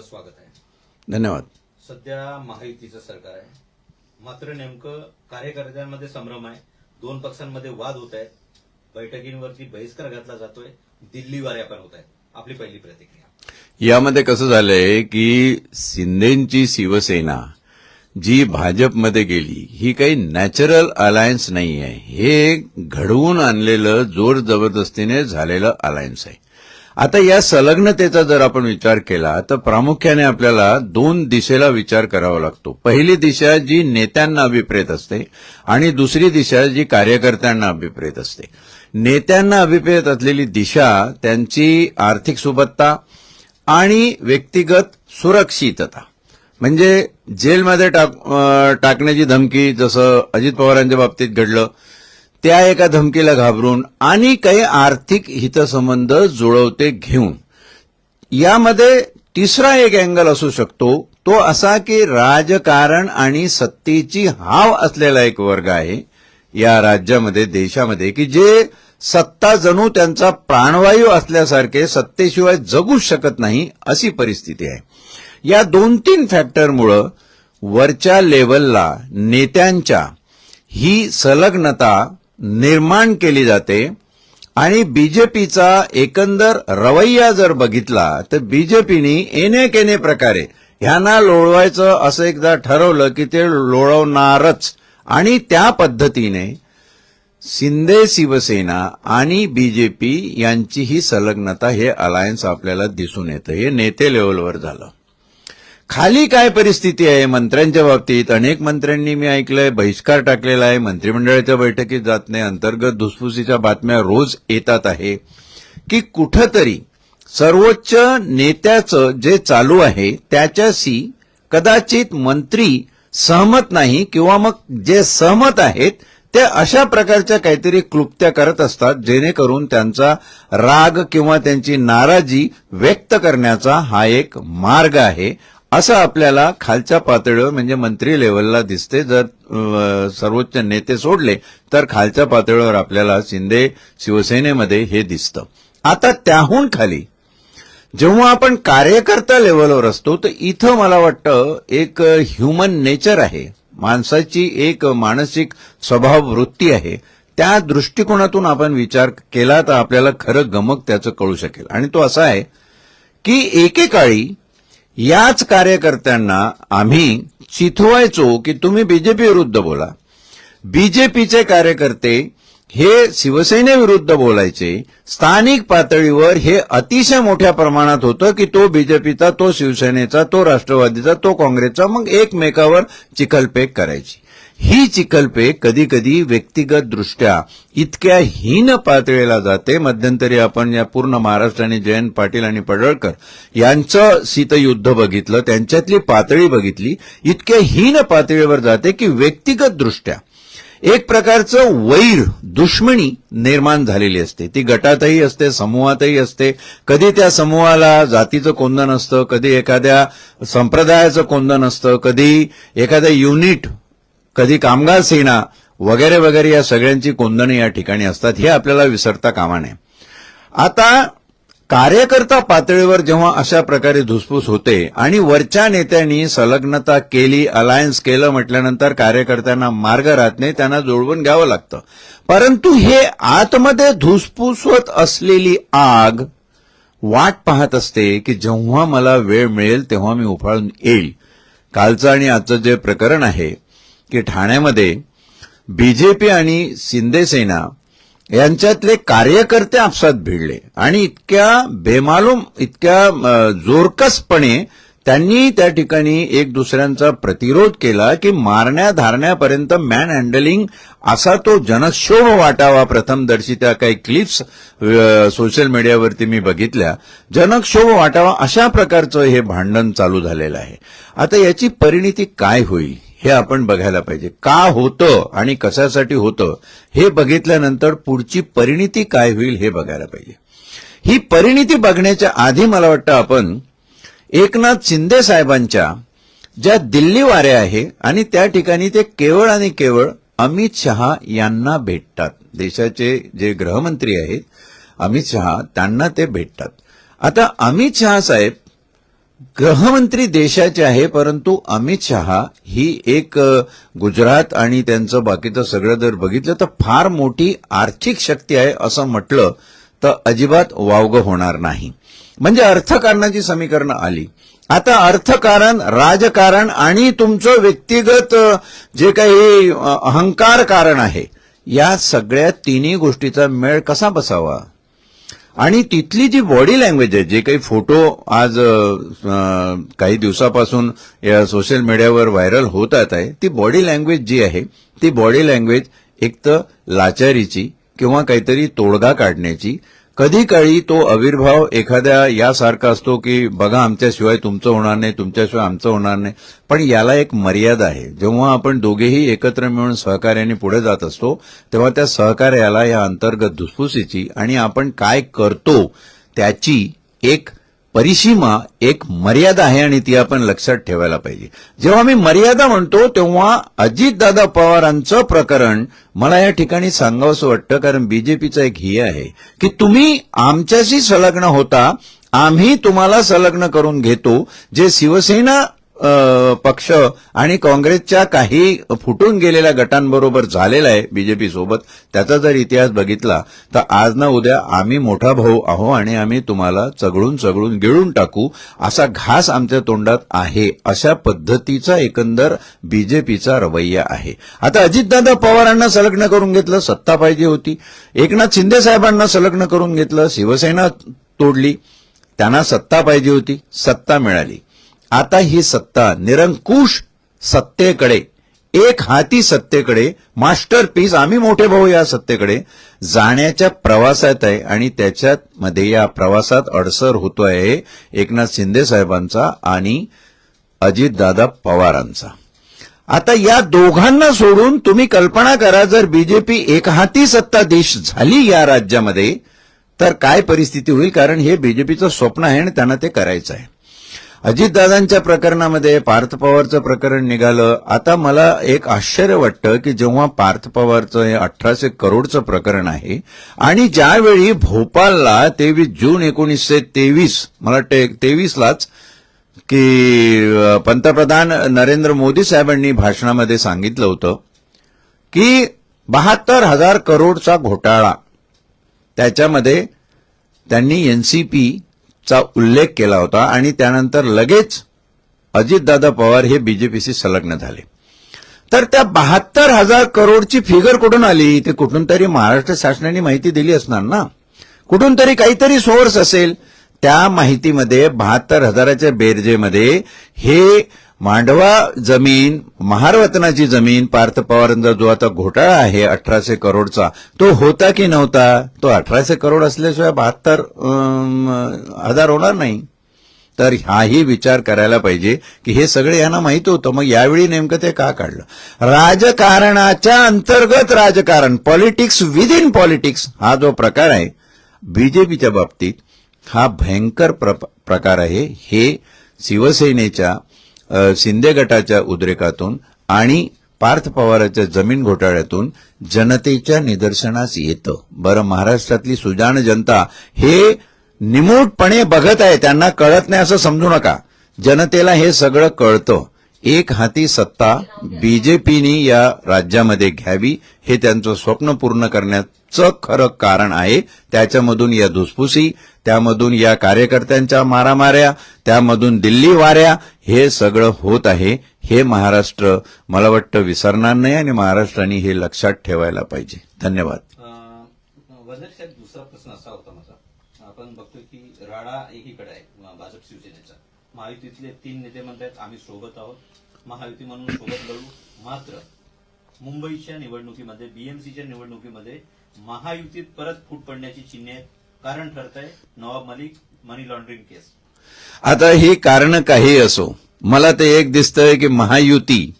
आपलं स्वागत आहे. धन्यवाद. सध्या महायुतीचं सरकार आहे. मात्र नेमकं कार्यकर्त्यांमध्ये संभ्रम आहे. दोन पक्षांमध्ये वाद होत आहेत. बैठकींवरती बहिष्कार घातला जातोय. दिल्ली वाऱ्या पण होत आहेत. आपली पहिली प्रतिक्रिया. यामध्ये कसं झालंय की शिंदेची शिवसेना जी भाजपमध्ये गेली ही काही नॅचरल अलायन्स नाही आहे हे घडवून आणलेलं जोर जबरदस्तीने झालेलं अलायन्स आहे. आता या संलग्नतेचा जर आपण विचार केला तर प्रामुख्याने आपल्याला दोन दिशेला विचार करावा लागतो. पहिली दिशा जी नेत्यांना अभिप्रेत असते आणि दुसरी दिशा जी कार्यकर्त्यांना अभिप्रेत असते. नेत्यांना अभिप्रेत असलेली दिशा त्यांची आर्थिक सुबत्ता आणि व्यक्तिगत सुरक्षितता. म्हणजे जेलमध्ये टाक टाकण्याची धमकी जसं अजित पवारांच्या बाबतीत घडलं त्या एका धमकीला घाबरून आणि काही आर्थिक हितसंबंध जुळवते घेऊन. यामध्ये तिसरा एक अँगल असू शकतो. तो असा की राजकारण आणि सत्तेची हाव असलेला एक वर्ग आहे. या राज्यामध्ये देशामध्ये की जे सत्ता जणू त्यांचा प्राणवायू असल्यासारखे सत्तेशिवाय जगूच शकत नाही अशी परिस्थिती आहे. या दोन तीन फॅक्टरमुळं वरच्या लेवलला नेत्यांच्या ही संलग्नता निर्माण केली जाते. आणि बीजेपीचा एकंदर रवैया जर बघितला तर बीजेपीने एने केने प्रकारे ह्यांना लोळवायचं असं एकदा ठरवलं की ते लोळवणारच. आणि त्या पद्धतीने शिंदे शिवसेना आणि बीजेपी यांची ही संलग्नता हे अलायन्स आपल्याला दिसून येतं. हे नेते लेवलवर झालं. खाली काय परिस्थिती आहे? मंत्र्यांच्या बाबतीत अनेक मंत्र्यांनी मी ऐकलंय बहिष्कार टाकलेला आहे. मंत्रिमंडळाच्या बैठकीत जात नाही. अंतर्गत धुसफुसीच्या बातम्या रोज येतात आहे की कुठंतरी सर्वोच्च नेत्याचं जे चालू आहे त्याच्याशी कदाचित मंत्री सहमत नाही किंवा मग जे सहमत आहेत ते अशा प्रकारच्या काहीतरी क्लुप्त्या करत असतात जेणेकरून त्यांचा राग किंवा त्यांची नाराजी व्यक्त करण्याचा हा एक मार्ग आहे. असं आपल्याला खालच्या पातळीवर म्हणजे मंत्री लेवलला दिसते. जर सर्वोच्च नेते सोडले तर खालच्या पातळीवर आपल्याला शिंदे शिवसेनेमध्ये हे दिसतं. आता त्याहून खाली जेव्हा आपण कार्यकर्ता लेवलवर असतो तर इथं मला वाटतं एक ह्युमन नेचर आहे. माणसाची एक मानसिक स्वभाव वृत्ती आहे. त्या दृष्टिकोनातून आपण विचार केला तर आपल्याला खरं गमक त्याचं कळू शकेल. आणि तो असा आहे की एकेकाळी याच कार्यकर्त्यांना आम्ही चिथवायचो की तुम्ही बीजेपी विरुद्ध बोला. बीजेपीचे कार्यकर्ते हे शिवसेनेविरुद्ध बोलायचे. स्थानिक पातळीवर हे अतिशय मोठ्या प्रमाणात होतं की तो बीजेपीचा तो शिवसेनेचा तो राष्ट्रवादीचा तो काँग्रेसचा मग एकमेकावर चिखलपेक करायची. ही चिकल्पे कधी कधी व्यक्तिगत दृष्ट्या इतक्या हीन पातळीला जाते. मध्यंतरी आपण या पूर्ण महाराष्ट्र आणि जयंत पाटील आणि पडळकर यांचं शीतयुद्ध बघितलं त्यांच्यातली पातळी बघितली इतक्या हीन पातळीवर जाते की व्यक्तिगत दृष्ट्या एक प्रकारचं वैर दुश्मनी निर्माण झालेली असते. ती गटातही असते समूहातही असते. कधी त्या समूहाला जातीचं कोंदण असतं कधी एखाद्या संप्रदायाचं कोंदण असतं कधी एखाद्या युनिट कधी कामगार सेना वगैरे वगैरे या सगळ्यांची कोंदणी या ठिकाणी असतात हे आपल्याला विसरता कामा नये. आता कार्यकर्ता पातळीवर जेव्हा अशा प्रकारे धुसफूस होते आणि वरच्या नेत्यांनी संलग्नता केली अलायन्स केलं म्हटल्यानंतर कार्यकर्त्यांना मार्ग राहत नाही त्यांना जुळवून घ्यावं लागतं. परंतु हे आतमध्ये धुसफूस असलेली आग वाट पाहत असते की जेव्हा मला वेळ मिळेल तेव्हा मी उफाळून येईल. कालचं आणि आजचं जे प्रकरण आहे की ठाण्यामध्ये बीजेपी आणि शिंदेसेना यांच्यातले कार्यकर्ते आपसात भिडले. आणि इतक्या बेमालूम इतक्या जोरकसपणे त्यांनी त्या ठिकाणी एक दुसऱ्यांचा प्रतिरोध केला की मारण्या धारण्यापर्यंत मॅन हँडलिंग असा तो जनक्षोभ वाटावा. प्रथमदर्शी त्या काही क्लिप्स सोशल मीडियावरती मी बघितल्या. जनक्षोभ वाटावा अशा प्रकारचं हे भांडण चालू झालेलं आहे. आता याची परिणिती काय होईल? हे आपण बघायला पाहिजे. का होतं आणि कशासाठी होतं हे बघितल्यानंतर पुढची परिणिती काय होईल हे बघायला पाहिजे. ही परिणिती बघण्याच्या आधी मला वाटतं आपण एकनाथ शिंदे साहेबांच्या ज्या दिल्ली वाऱ्या आहे आणि त्या ठिकाणी ते केवळ आणि केवळ अमित शहा यांना भेटतात. देशाचे जे गृहमंत्री आहेत अमित शहा त्यांना ते भेटतात. आता अमित शहा साहेब गृहमंत्री देशाचे आहे परंतु अमित शहा ही एक गुजरात आणि त्यांचं बाकीचं सगळं जर बघितलं तर फार मोठी आर्थिक शक्ती आहे असं म्हटलं तर अजिबात वावगं होणार नाही. म्हणजे अर्थकारणाची समीकरणं आली. आता अर्थकारण राजकारण आणि तुमचं व्यक्तिगत जे काही अहंकार कारण आहे या सगळ्या तिन्ही गोष्टीचा मेळ कसा बसावा? आणि तिथली जी बॉडी लँग्वेज आहे जे काही फोटो आज काही दिवसापासून या सोशल मीडियावर व्हायरल होतात आहे ती बॉडी लँग्वेज जी आहे ती बॉडी लँग्वेज एक तर लाचारीची किंवा काहीतरी तोडगा काढण्याची कधी काळी तो आविर्भाव एखाद्या यासारखा असतो की बघा आमच्याशिवाय तुमचं होणार नाही तुमच्याशिवाय आमचं होणार नाही. पण याला एक मर्यादा आहे. जेव्हा आपण दोघेही एकत्र मिळून सहकार्याने पुढे जात असतो तेव्हा त्या सहकार्याला या अंतर्गत धुसफुसीची आणि आपण काय करतो त्याची एक परिसीमा एक मर्यादा आहे आणि ती आपण लक्षात ठेवायला पाहिजे. जेव्हा मी मर्यादा म्हणतो तेव्हा अजितदादा पवारांचं प्रकरण मला या ठिकाणी सांगावंसं वाटतं कारण बीजेपीचा एक ही आहे की तुम्ही आमच्याशी संलग्न होता आम्ही तुम्हाला संलग्न करून घेतो जे शिवसेना पक्ष आणि काँग्रेसच्या काही फुटून गेलेल्या गटांबरोबर झालेला आहे बीजेपी सोबत. त्याचा जर इतिहास बघितला तर आज ना उद्या आम्ही मोठा भाऊ आहो आणि आम्ही तुम्हाला चगळून चगळून गिळून टाकू असा घास आमच्या तोंडात आहे. अशा पद्धतीचा एकंदर बीजेपीचा रवैया आहे. आता अजितदादा पवारांना संलग्न करून घेतलं सत्ता पाहिजे होती. एकनाथ शिंदे साहेबांना संलग्न करून घेतलं शिवसेना तोडली. त्यांना सत्ता पाहिजे होती सत्ता मिळाली. आता ही सत्ता निरंकुश सत्तेकडे एक हाती सत्तेकडे मास्टर पीस आम्ही मोठे भाऊ या सत्तेकडे जाण्याच्या प्रवासात आहे आणि त्याच्यात मध्ये या प्रवासात अडसर होतोय एकनाथ शिंदे साहेबांचा आणि अजितदादा पवारांचा. आता या दोघांना सोडून तुम्ही कल्पना करा जर बीजेपी एकहाती सत्ताधीश झाली या राज्यामध्ये तर काय परिस्थिती होईल? कारण हे बीजेपीचं स्वप्न आहे आणि त्यांना ते करायचं आहे. अजितदादांच्या प्रकरणामध्ये पार्थ पवारचं प्रकरण निघालं. आता मला एक आश्चर्य वाटतं की जेव्हा पार्थ पवारचं हे अठराशे करोडचं प्रकरण आहे आणि ज्यावेळी भोपाळला तेवीस जून एकोणीसशे तेवीस मला वाटते तेवीसलाच की पंतप्रधान नरेंद्र मोदी साहेबांनी भाषणामध्ये सांगितलं होतं की बहात्तर हजार करोडचा घोटाळा. त्याच्यामध्ये त्यांनी चा उल्लेख केला होता आणि त्यानंतर लगेच अजितदादा पवार हे बीजेपीशी संलग्न झाले. तर त्या बहात्तर हजार करोडची फिगर कुठून आली? ते कुठून तरी महाराष्ट्र शासनाने माहिती दिली असणार ना? कुठून तरी काहीतरी सोर्स असेल. त्या माहितीमध्ये बहात्तर हजाराच्या बेरजेमध्ये हे मांडवा जमीन महारवतनाची जमीन पार्थ पवारांचा जो आता घोटाळा आहे अठराशे करोडचा तो होता की नव्हता? तो अठराशे करोड असल्याशिवाय बहात्तर हजार होणार नाही. तर हाही विचार करायला पाहिजे की हे सगळे यांना माहीत होतं मग यावेळी नेमकं ते का काढलं? राजकारणाच्या अंतर्गत राजकारण पॉलिटिक्स विद इन पॉलिटिक्स हा जो प्रकार आहे बीजेपीच्या बाबतीत हा भयंकर प्रकार आहे. हे शिवसेनेच्या शिंदे गटाच्या उद्रेकातून आणि पार्थ पवाराच्या जमीन घोटाळ्यातून जनतेच्या निदर्शनास येतं. बरं महाराष्ट्रातली सुजाण जनता हे निमूटपणे बघत आहे. त्यांना कळत नाही असं समजू नका. जनतेला हे सगळं कळतं. एक हाती सत्ता बीजेपीनी या राज्यामध्ये घ्यावी हे त्यांचं स्वप्न पूर्ण करण्याचं खरं कारण आहे. त्याच्यामधून या धुसफुसी त्यामधून या कार्यकर्त्यांच्या मारामाऱ्या त्यामधून दिल्ली वाऱ्या हे सगळं होत आहे. हे महाराष्ट्र मला वाटतं विसरणार नाही आणि महाराष्ट्राने हे लक्षात ठेवायला पाहिजे. धन्यवाद. दुसरा प्रश्न असा होता माझा. आपण बघतोय की राडा एकीकडे आहे भाजप शिवसेना महायुतीतले तीन नेते म्हणतात आम्ही सोबत आहोत. महायुती म्हणून सोबत लढू. मात्र मुंबईच्या निवडणुकीमध्ये बीएमसीच्या निवडणुकीमध्ये महायुतीत परत फूट पडण्याची चिन्हे कारण ठरत आहे Nawab Malik money laundering case. आता ही कारण काही असो. मला ते एक दिसतंय की महायुती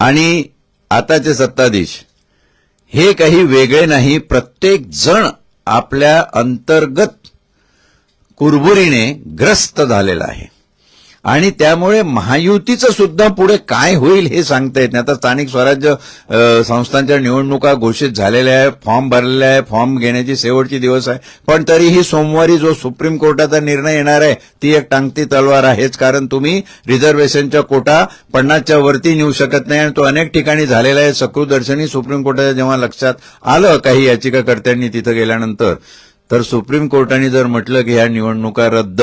आणि आताचे सत्ताधीश हे काही वेगळे नाही. प्रत्येक जण आपल्या अंतर्गत कुरबुरीने ग्रस्त झालेला आहे. आणि त्यामुळे महायुतीचं सुद्धा पुढे काय होईल हे सांगता येत नाही. आता स्थानिक स्वराज्य संस्थांच्या निवडणुका घोषित झालेल्या आहे फॉर्म भरलेले आहे फॉर्म घेण्याची शेवटची दिवस आहे. पण तरीही सोमवारी जो सुप्रीम कोर्टाचा निर्णय येणार आहे ती एक टांगती तलवार आहेच कारण तुम्ही रिझर्वेशनच्या कोटा पन्नासच्या वरती नेऊ शकत नाही आणि तो अनेक ठिकाणी झालेला आहे. सकृदर्शनी सुप्रीम कोर्टाच्या जेव्हा लक्षात आलं काही याचिकाकर्त्यांनी तिथं गेल्यानंतर तर सुप्रीम कोर्टाने जर म्हटलं की ह्या निवडणुका रद्द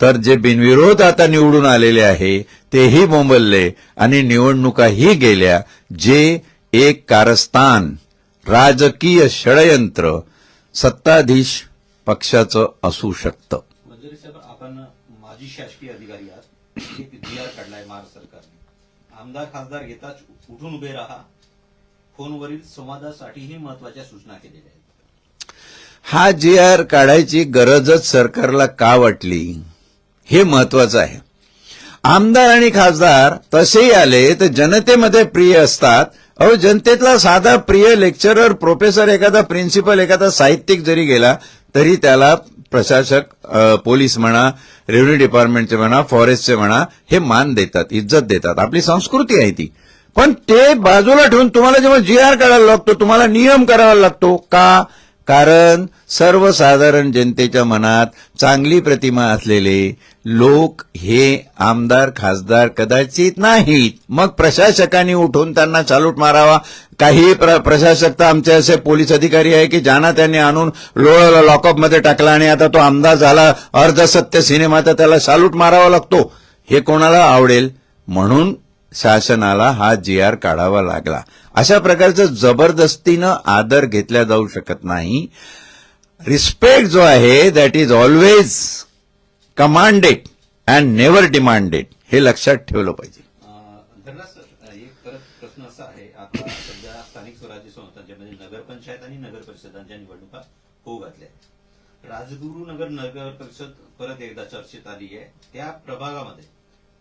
तर जे बिनविरोध आता निवडून आलेले आहे तेही बोंबलले आणि निवडणुकाही गेल्या जे एक कारस्थान राजकीय षडयंत्र सत्ताधीश पक्षाचं असू शकतं. आपण माजी शासकीय अधिकारी आहात. काढलाय महाराष्ट्र सरकारने. आमदार खासदार घेताच उठून उभे राहा. फोनवरील संवादासाठीही महत्त्वाच्या सूचना केलेल्या आहेत. हा जी आर काढायची गरजच सरकारला का वाटली? हे महत्वाचं आहे. आमदार आणि खासदार तसेही आले तर जनतेमध्ये प्रिय असतात. अहो जनतेतला साधा प्रिय लेक्चरर प्रोफेसर एखादा प्रिन्सिपल एखादा साहित्यिक जरी गेला तरी त्याला प्रशासक पोलीस म्हणा रेव्हन्यू डिपार्टमेंटचे म्हणा फॉरेस्टचे म्हणा हे मान देतात इज्जत देतात. आपली संस्कृती आहे ती. पण ते बाजूला ठेवून तुम्हाला जेव्हा जी आर काढायला लागतो तुम्हाला नियम करावा लागतो. का? कारण सर्वसाधारण जनतेच्या मनात चांगली प्रतिमा असलेले लोक हे आमदार खासदार कदाचित नाहीत. मग प्रशासकांनी उठून त्यांना चालूट मारावा. काही प्र- प्रशासक तर आमचे असे पोलीस अधिकारी आहे की ज्यांना त्यांनी आणून लोळ लॉकअपमध्ये टाकला आणि आता तो आमदार झाला अर्धसत्य सिनेमा तर त्याला सालूट मारावा लागतो. हे कोणाला आवडेल? म्हणून शासनाला हा जी आर काढावा लागला. अशा प्रकारचं जबरदस्तीनं आदर घेतला जाऊ शकत नाही. रिस्पेक्ट जो आहे that is always commanded and never demanded हे लक्षात ठेवलं पाहिजे. प्रश्न असा आहे. आता सध्या स्थानिक स्वराज्य संस्थांच्या म्हणजे नगरपंचायत आणि नगर परिषदांच्या निवडणुका होऊ घातल्या राजगुरु नगर नगर परिषद परत एकदा चर्चेत आली आहे. त्या प्रभागामध्ये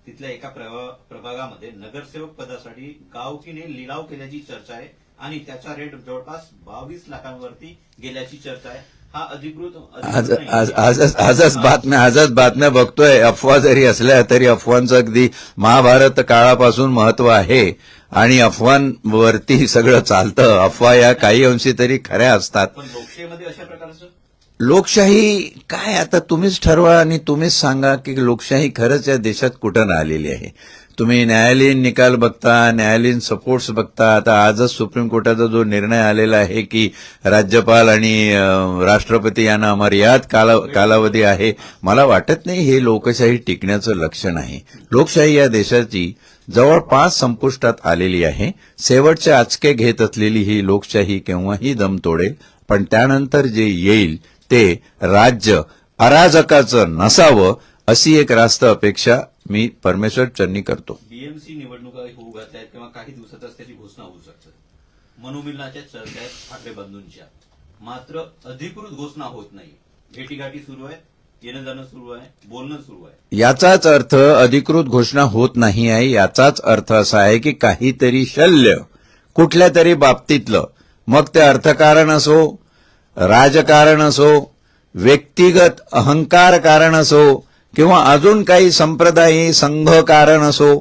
तिथल्या एका प्रभा- प्रभागामध्ये नगरसेवक पदासाठी गावकीने लिलाव केल्याची चर्चा आहे आणि त्याचा रेट जवळपास बावीस लाखांवरती गेल्याची चर्चा आहे. आज आजच आजच बातम्या आजच बातम्या बघतोय. अफवा जरी असल्या तरी अफवांचं अगदी महाभारत काळापासून महत्त्व आहे. आणि अफवांवरती सगळं चालतं. अफवा या काही अंशी तरी खऱ्या असतात. लोकशाही काय? आता तुम्हीच ठरवा आणि तुम्हीच सांगा की लोकशाही खरंच या देशात कुठं राहिलेली आहे. तुम्ही न्यायालयीन निकाल बघता न्यायालयीन सपोर्ट्स बघता आता आजच सुप्रीम कोर्टाचा जो निर्णय आलेला आहे की राज्यपाल आणि राष्ट्रपती यांना अमर्याद काला कालावधी आहे मला वाटत नाही हे लोकशाही टिकण्याचं लक्षण आहे. लोकशाही या देशाची जवळपास संपुष्टात आलेली आहे. शेवटचे आचके घेत असलेली ही लोकशाही केव्हाही दम तोडेल पण त्यानंतर जे येईल ते राज्य अराजकाचं नसावं अशी एक रास्त अपेक्षा मी परमेश्वर चन्नी करतो. बीएमसी निवडणुका होऊ घातल्या आहेत किंवा काही दिवसातच त्याची घोषणा होऊ शकते. मनोमिलनाच्या चर्चा आहेत ठाकरे बंधूंच्या. मात्र अधिकृत घोषणा होत नाही. भेटीगाठी सुरू आहेत येणं जाणं सुरू आहे बोलणं सुरू आहे. याचाच अर्थ अधिकृत घोषणा होत नाही आहे. याचाच अर्थ असा आहे की काहीतरी शल्य कुठल्या तरी बाबतीतलं. मग ते अर्थकारण असो राजकारण असो व्यक्तिगत अहंकार कारण असो किंवा अजून काही संप्रदायी संघ कारण असो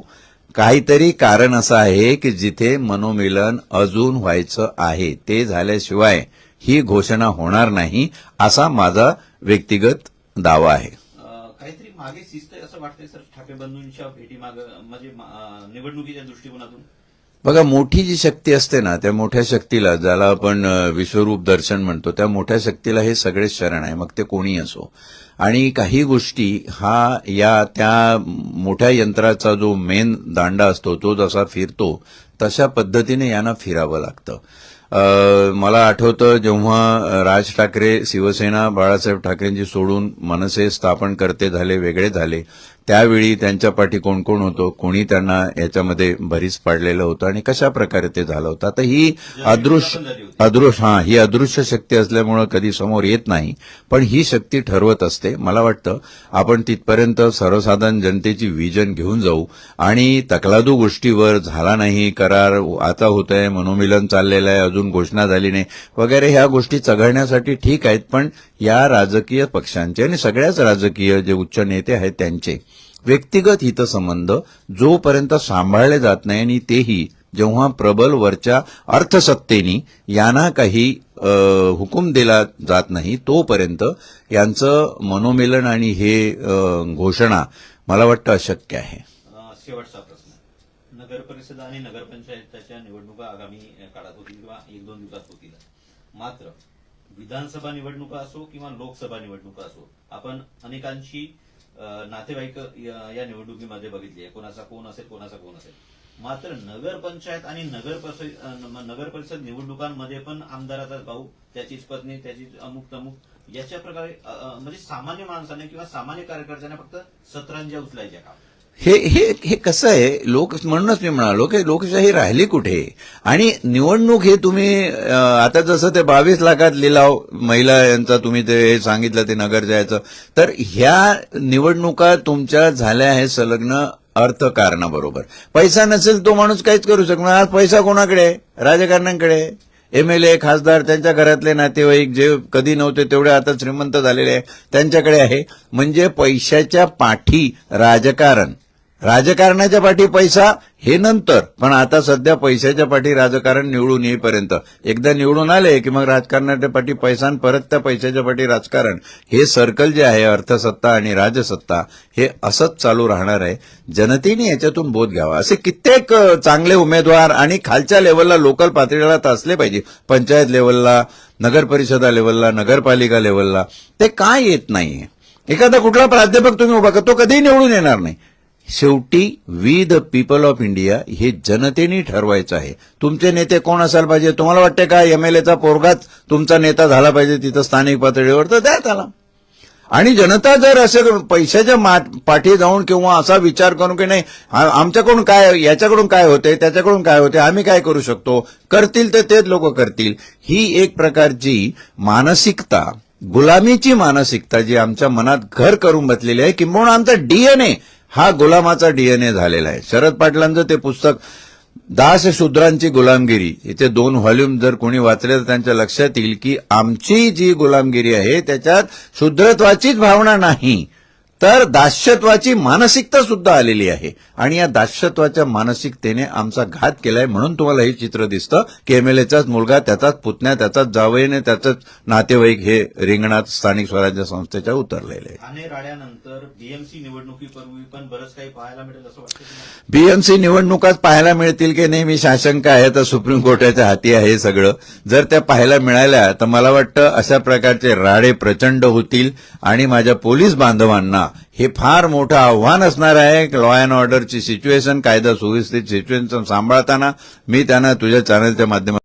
काहीतरी कारण असं आहे की जिथे मनोमिलन अजून व्हायचं आहे ते झाल्याशिवाय ही घोषणा होणार नाही असा माझा व्यक्तिगत दावा आहे. काहीतरी मागे शिस्त असं वाटतंय सर ठाकरे बंधूंच्या भेटी माग म्हणजे निवडणुकीच्या दृष्टिकोनातून? बघा मोठी जी शक्ती असते ना त्या मोठ्या शक्तीला ज्याला आपण विश्वरूप दर्शन म्हणतो त्या मोठ्या शक्तीला हे सगळेच शरण आहे मग ते कोणी असो. आणि काही गोष्टी हा या त्या मोठ्या यंत्राचा जो मेन दांडा असतो तो जसा फिरतो तशा पद्धतीने यांना फिरावं लागतं. मला आठवतं जेव्हा राज ठाकरे शिवसेना बाळासाहेब ठाकरेंची सोडून मनसे स्थापन करते झाले वेगळे झाले त्यावेळी त्यांच्या पाठी कोण कोण होतं कोणी त्यांना याच्यामध्ये भरीस पाडलेलं होतं आणि कशा प्रकारे ते झालं होतं. आता ही अदृश्य अदृश्य हा ही अदृश्य शक्ती असल्यामुळं कधी समोर येत नाही पण ही शक्ती ठरवत असते. मला वाटतं आपण तिथपर्यंत सर्वसाधारण जनतेची विजन घेऊन जाऊ आणि तकलादू गोष्टीवर झाला नाही करार आता होत आहे मनोमिलन चाललेलं आहे अजून घोषणा झाली नाही. वगैरे ह्या गोष्टी चघळण्यासाठी ठीक आहेत पण या राजकीय पक्षांचे आणि सगळ्याच राजकीय जे उच्च नेते आहेत त्यांचे व्यक्तिगत हितसंबंध जोपर्यंत सांभाळले जात नाही आणि तेही जेव्हा प्रबल वरच्या अर्थसत्तेनी यांना काही हुकूम दिला जात नाही तोपर्यंत यांचं मनोमिलन आणि हे घोषणा मला वाटतं अशक्य आहे. शेवटचा नगर परिषद आणि नगरपंचायतीच्या निवडणुका आगामी काळात होतील किंवा एक दोन दिवसात होतील. मात्र विधानसभा निवडणुका असो किंवा लोकसभा निवडणुका असो आपण अनेकांची नातेवाईक या निवडणुकीमध्ये बघितली आहे. कोणाचा कोण असेल कोणाचा कोण असेल. मात्र नगरपंचायत आणि नगर परिषद नगर परिषद निवडणुकांमध्ये पण आमदाराचाच भाऊ त्याचीच पत्नी त्याची अमुक तमुक याच्या प्रकारे म्हणजे सामान्य माणसाने किंवा सामान्य कार्यकर्त्याने फक्त सतरंजा उचलायच्या का हे हे हे कसं आहे लोक म्हणूनच मी म्हणालो की लोकशाही राहिली कुठे? आणि निवडणूक हे तुम्ही आता जसं ते बावीस लाखात लिलाव महिला यांचा तुम्ही ते हे सांगितलं ते नगरच्या याचं तर ह्या निवडणुका तुमच्या झाल्या आहे संलग्न अर्थकारणाबरोबर पैसा नसेल तो माणूस काहीच करू शकणार. आज पैसा कोणाकडे आहे? राजकारण्यांकडे एमएलए खासदार त्यांच्या घरातले नातेवाईक जे कधी नव्हते तेवढे आता श्रीमंत झालेले आहे त्यांच्याकडे आहे. म्हणजे पैशाच्या पाठी राजकारण. राजकारणाच्या पाठी पैसा हे नंतर पण आता सध्या पैशाच्या पाठी राजकारण निवडून येईपर्यंत. एकदा निवडून आले की मग राजकारणाच्या पाठी पैसा परत त्या पैशाच्या पाठी राजकारण. हे सर्कल जे आहे अर्थसत्ता आणि राजसत्ता हे असंच चालू राहणार आहे. जनतेने याच्यातून बोध घ्यावा. असे कित्येक चांगले उमेदवार आणि खालच्या लेवलला लोकल पातळीला तर असले पाहिजे. पंचायत लेवलला नगर परिषदा लेवलला नगरपालिका लेवलला. ते काय येत नाहीये. एखादा कुठला प्राध्यापक तुम्ही उभा करतो कधीही निवडून येणार नाही. शेवटी we the people of India हे जनतेने ठरवायचं आहे. तुमचे नेते कोण असायला पाहिजे? तुम्हाला वाटते का एमएलएचा पोरगाच तुमचा नेता झाला पाहिजे तिथं स्थानिक पातळीवर? तर द्या त्याला. आणि जनता जर असे पैशाच्या मा- पाठी जाऊन किंवा असा विचार करून की नाही आमच्याकडून काय याच्याकडून काय होते त्याच्याकडून काय होते आम्ही काय करू शकतो? करतील तर तेच लोक करतील. ही एक प्रकारची मानसिकता गुलामीची मानसिकता जी आमच्या मनात घर करून बसलेली आहे किंबहुना आमचा डीएनए हा गुलामाचा डीएनए झालेला आहे. शरद पाटलांचं ते पुस्तक दास शूद्रांची गुलामगिरी. इथे दोन व्हॉल्यूम जर कोणी वाचले तर त्यांच्या लक्षात येईल की आमची जी गुलामगिरी आहे त्याच्यात शूद्रत्वाचीच भावना नाही. तर दास्यत्वाची मानसिकता सुद्धा आलेली आहे. आणि या दास्यत्वाच्या मानसिकतेने आमचा घात केलाय म्हणून तुम्हाला हे चित्र दिसतं. की एमएलएचाच मुलगा त्याचाच पुतण्या त्याचाच जावईने त्याचाच नातेवाईक हे रिंगणात स्थानिक स्वराज्य संस्थेच्या उतरलेले बीएमसी निवडणुकीपूर्वी पण बरंच काही पाहायला मिळेल असं वाटतं तुम्हाला? बीएमसी निवडणुकाच पाहायला मिळतील की नाही? मी शासंका आहे तर सुप्रीम कोर्टाच्या हाती आहे हे सगळं. जर त्या पाहायला मिळाल्या तर मला वाटतं अशा प्रकारचे राडे प्रचंड होतील. आणि माझ्या पोलीस बांधवांना हे फार मोठं आव्हान असणार आहे लॉ अँड ऑर्डरची सिच्युएशन कायदा सुव्यवस्थित सिच्युएशन सांभाळताना मी त्यांना तुझ्या चॅनलच्या माध्यमातून